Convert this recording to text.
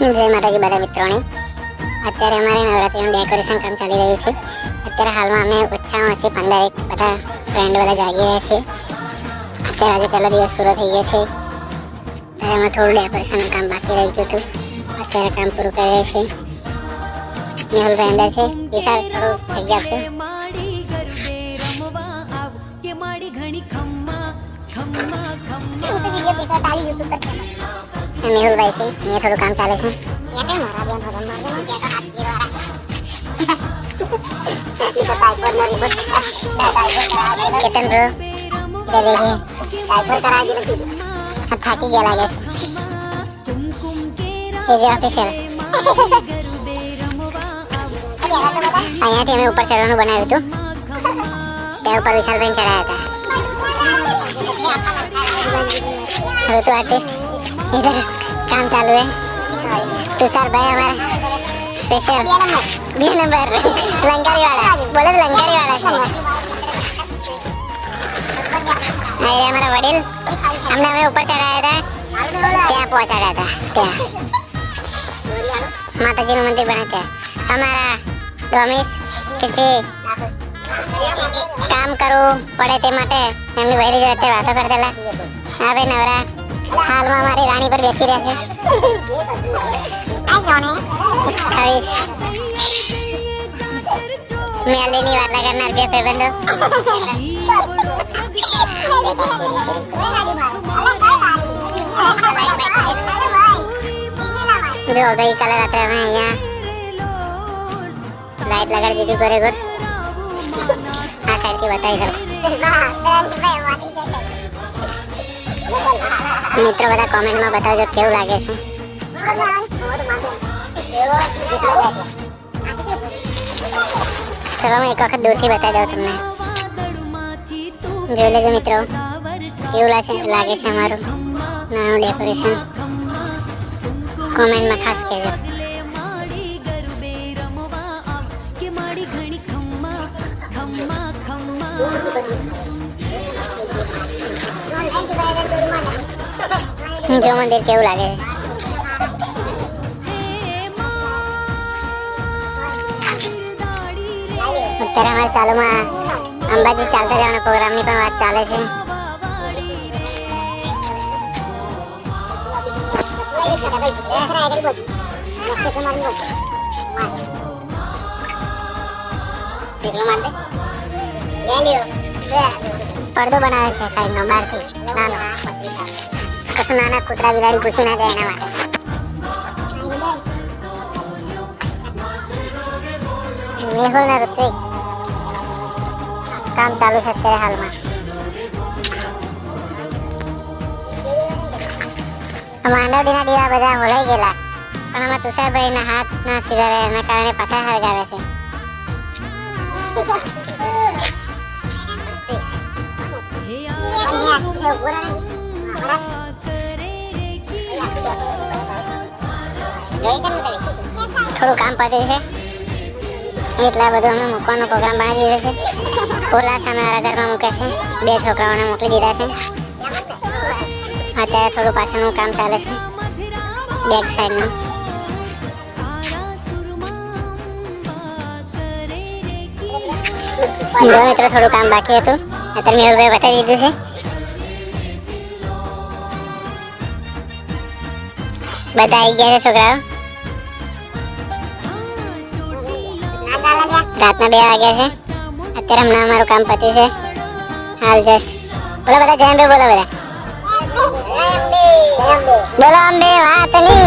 જય માતાજી બધા મિત્રોને. અત્યારે અમારે નવરાત્રીનું ડેકોરેશન કામ ચાલી રહ્યું છે. અત્યારે હાલમાં અમે ઓછામાં ઓછી પંદર એક બધા ફ્રેન્ડ બધા જાગી રહ્યા છીએ. અત્યારે આજે પહેલો દિવસ પૂરો થઈ ગયો છે. ત્યારે અમે થોડું ડેકોરેશનનું કામ બાકી રહી ગયું હતું. અત્યારે કામ પૂરું કરી રહ્યા છીએ. મેહુલભાઈ અંદર છે. વિશાલ થોડું જગ્યા આપજો. કે માડી ઘણી ખમ્મા ખમ્મા ખમ્મા. હું મેહુલભાઈ છે અહીંયા થોડું કામ ચાલે છે. કેતન બ્રો દેવી હે થાકી ગયા લાગે છે. અહીંયાથી અમે ઉપર ચડવાનું બનાવ્યું હતું. ત્યાં ઉપર વિશાલબેન ચડાયા હતા. ઋતુ આર્ટિસ્ટ इधर काम चालू है तुषार भाई हमारा स्पेशल बी नंबर लंगारी वाला बोले तो लंगारी वाला છે અરે અમારા વડીલ અમને અમે ઉપર ચડાયા હતા ત્યાં પહોંચાડ્યા હતા ત્યાં માતાજીનું મંદિર બને ત્યાં અમારા ડોમિસ કે જે કામ કરવું પડે તે માટે એમની વહેરી જો અત્યારે વાતો કરતેલા હા ભાઈ નવરા હાલમાં મારી રાણી પર બેસી રહ્યા છે. છવ્વીસ. મેલીની વાર્તા કરનાર બે ભાઈબંધો. જો ગઈકાલે રાતે અમે અહીંયા લાઈટ લગાડી દીધી ઘરે ઘર. આ સાઈડથી બતાવી દઉં મિત્રો બધા કોમેન્ટમાં બતાવજો કેવું લાગે છે. ચલો, હું એક વખત દૂરથી બતાવી દઉં તમને. જોઈ લેજો મિત્રો, કેવું લાગે લાગે છે અમારું નાનું ડેકોરેશન કોમેન્ટમાં ખાસ કહેજો. ઘણી ખમ્મા ખમ્મા જો મંદિર કેવું લાગે? છે અત્યારે અમારે ચાલુમાં અંબાજી ચાલતા જવાના પ્રોગ્રામની પણ વાત ચાલે છે. પડદો બનાવે છે સાઈડનો બહારથી. નાનો. કશું નાના કૂતરા બિલાડી ઘૂસી ના જાય એના માટે મેહુલ ને ઋત્વિક કામ ચાલુ છે અત્યારે હાલમાં આ માંડવડીના દીવા બધા હોલાઈ ગયેલા પણ આમાં તુષારભાઈના હાથ ના સીધા રહ્યા એના કારણે પાછા હળગાવે છે હે થોડું કામ પતે છે. એટલા બધું અમે મૂકવાનો પ્રોગ્રામ બનાવી દીધો છે. ઓલા સામે ઘરમાં મૂકે છે. બે છોકરાઓને મોકલી દીધા છે. અત્યારે થોડું પાછળનું કામ ચાલે છે. બેક સાઈડનું જો મિત્રો, થોડું કામ બાકી હતું. અત્યારે મેહુલભાઈ બતાવી દીધું છે. બધા આવી ગયા છે છોકરાઓ. રાતના બે વાગ્યા છે. અત્યારે હમણાં અમારું કામ પત્યું છે. હાલ જસ્ટ બોલો બધા જય અંબે બોલો બધા. બોલો અંબે વાતની